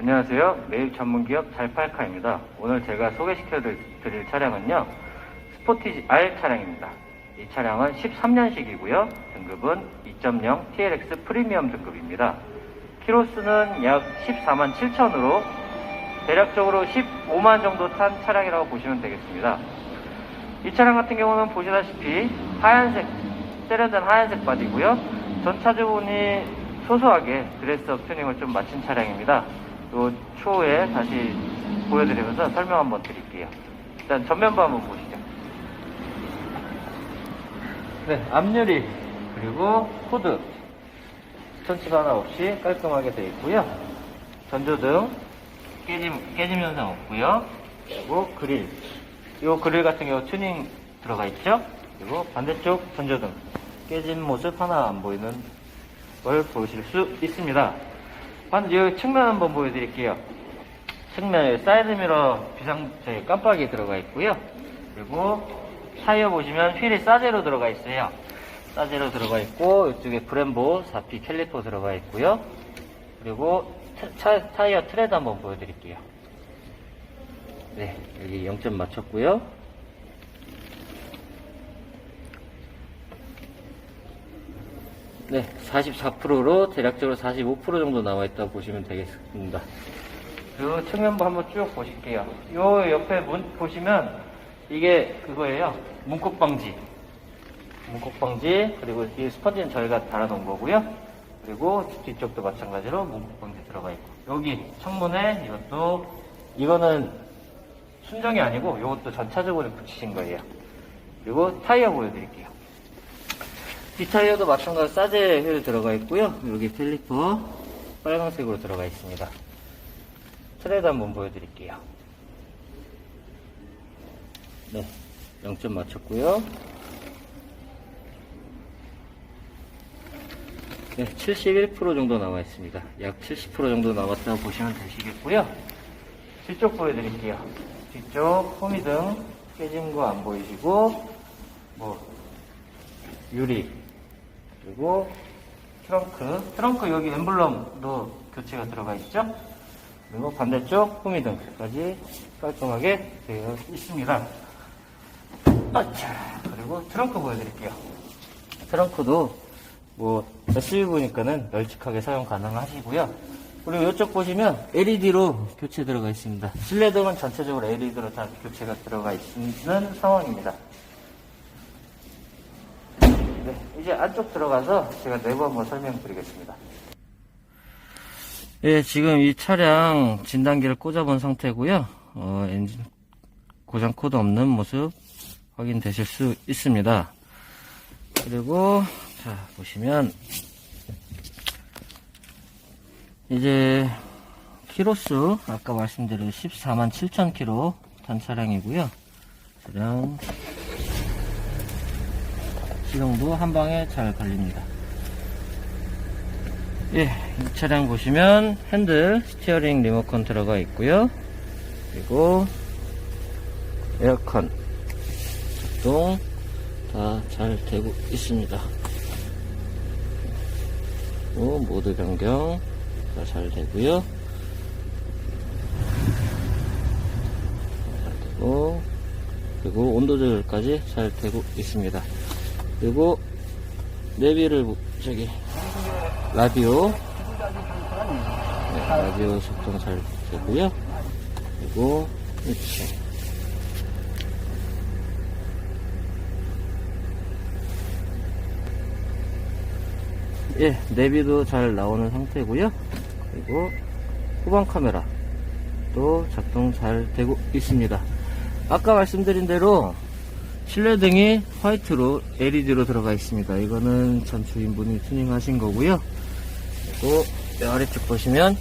안녕하세요. 매입 전문기업 잘팔카입니다. 오늘 제가 소개시켜 드릴 차량은요. 스포티지 R 차량입니다. 이 차량은 13년식이고요. 등급은 2.0 TLX 프리미엄 등급입니다. 키로수는 약 14만 7천으로 대략적으로 15만 정도 탄 차량이라고 보시면 되겠습니다. 이 차량 같은 경우는 보시다시피 하얀색, 세련된 하얀색 바디고요. 전차 부분이 소소하게 드레스업 튜닝을 좀 마친 차량입니다. 요 추후에 다시 보여드리면서 설명 한번 드릴게요. 일단 전면부 한번 보시죠. 네, 앞유리 그리고 후드 스턴치가 하나 없이 깔끔하게 되어 있고요. 전조등 깨짐 깨짐 현상 없고요. 그리고 그릴 이 그릴 같은 경우 튜닝 들어가 있죠. 그리고 반대쪽 전조등 깨진 모습 하나 안 보이는 걸 보실 수 있습니다. 반, 이 측면 한번 보여드릴게요. 측면에 사이드미러 비상, 저희 깜빡이 들어가 있고요. 그리고 타이어 보시면 휠이 싸제로 들어가 있어요. 싸제로 들어가 있고, 이쪽에 브렘보 4P 캘리퍼 들어가 있고요. 그리고 타, 차- 타이어 트레드 한번 보여드릴게요. 네, 여기 0점 맞췄고요. 네, 44%로 대략적으로 45% 정도 나와 있다고 보시면 되겠습니다. 그 측면부 한번 쭉 보실게요. 요 옆에 문 보시면 이게 그거예요. 문콕 방지. 문콕 방지 그리고 이 스펀지는 저희가 달아놓은 거고요. 그리고 뒤쪽도 마찬가지로 문콕 방지 들어가 있고 여기 창문에 이것도 이거는 순정이 아니고 이것도 전차적으로 붙이신 거예요. 그리고 타이어 보여드릴게요. 뒷타이어도 마찬가지로 휠 들어가 있고요. 여기 캘리퍼 빨간색으로 들어가 있습니다. 트레드 한번 보여드릴게요. 네, 0점 맞췄고요. 네, 71% 정도 나와 있습니다. 약 70% 정도 나왔다고 보시면 되시겠고요. 뒤쪽 보여드릴게요. 뒤쪽 호미등 깨진 거 안 보이시고 뭐 유리 그리고 트렁크. 트렁크 여기 엠블럼도 교체가 들어가 있죠? 그리고 반대쪽 후미등까지 깔끔하게 되어 있습니다. 아차 그리고 트렁크 보여드릴게요. 트렁크도 뭐 SUV니까는 널찍하게 사용 가능하시고요. 그리고 이쪽 보시면 LED로 교체 들어가 있습니다. 실내등은 전체적으로 LED로 다 교체가 들어가 있는 상황입니다. 네, 이제 안쪽 들어가서 제가 내부 한번 설명드리겠습니다. 예, 지금 이 차량 진단기를 꽂아본 상태고요. 어, 엔진 고장 코드 없는 모습 확인되실 수 있습니다. 그리고 자 보시면 이제 키로수 아까 말씀드린 14만 7천 킬로 탄 차량이고요. 차량 시동도 한 방에 잘 걸립니다. 예, 이 차량 보시면 핸들, 스티어링 리모컨 들어가 있고요. 그리고 에어컨 작동 다 잘 되고 있습니다. 모드 변경 다 잘 되고요. 그리고 온도 조절까지 잘 되고 있습니다. 그리고 내비를 보- 저기 라디오 네, 라디오 속도 잘 되고요. 그리고 위치 예, 내비도 잘 나오는 상태고요. 그리고 후방 카메라 또 작동 잘 되고 있습니다. 아까 말씀드린 대로 실내등이 화이트로 LED로 들어가 있습니다. 이거는 전 주인분이 튜닝하신 거고요. 그리고 이 아래쪽 보시면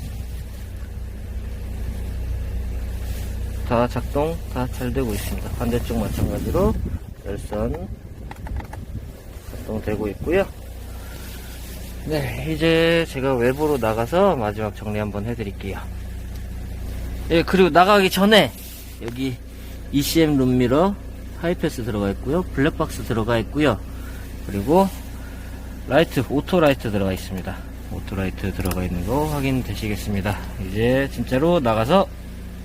다 작동 다 잘 되고 있습니다. 반대쪽 마찬가지로 열선 작동되고 있고요. 네, 이제 제가 외부로 나가서 마지막 정리 한번 해드릴게요. 예, 그리고 나가기 전에 여기 ECM 룸미러 하이패스 들어가 있고요. 블랙박스 들어가 있고요. 그리고 라이트, 오토 라이트 들어가 있습니다. 오토라이트 들어가 있는 거 확인되시겠습니다. 이제 진짜로 나가서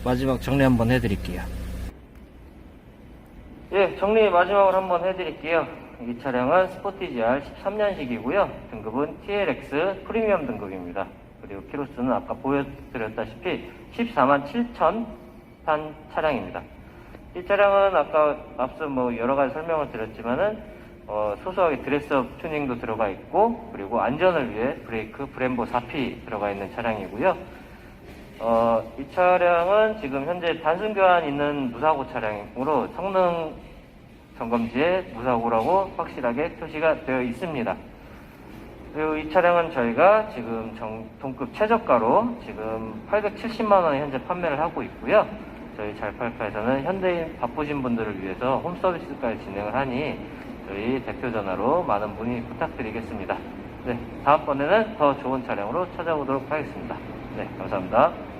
마지막 정리 한번 해드릴게요. 예, 정리 마지막으로 한번 해드릴게요. 이 차량은 스포티지 R 13년식이고요. 등급은 TLX 프리미엄 등급입니다. 그리고 키로수는 아까 보여드렸다시피 14만 7천 탄 차량입니다. 이 차량은 아까 앞서 뭐 여러 가지 설명을 드렸지만은 어, 소소하게 드레스업 튜닝도 들어가 있고 그리고 안전을 위해 브레이크 브렘보 4P 들어가 있는 차량이고요. 어, 이 차량은 지금 현재 단순 교환 있는 무사고 차량이므로 성능 점검지에 무사고라고 확실하게 표시가 되어 있습니다. 그리고 이 차량은 저희가 지금 정, 동급 최저가로 지금 870만 원에 현재 판매를 하고 있고요. 저희 잘팔파에서는 현대인 바쁘신 분들을 위해서 홈 서비스까지 진행을 하니 저희 대표 전화로 많은 문의 부탁드리겠습니다. 네, 다음번에는 더 좋은 차량으로 찾아오도록 하겠습니다. 네, 감사합니다.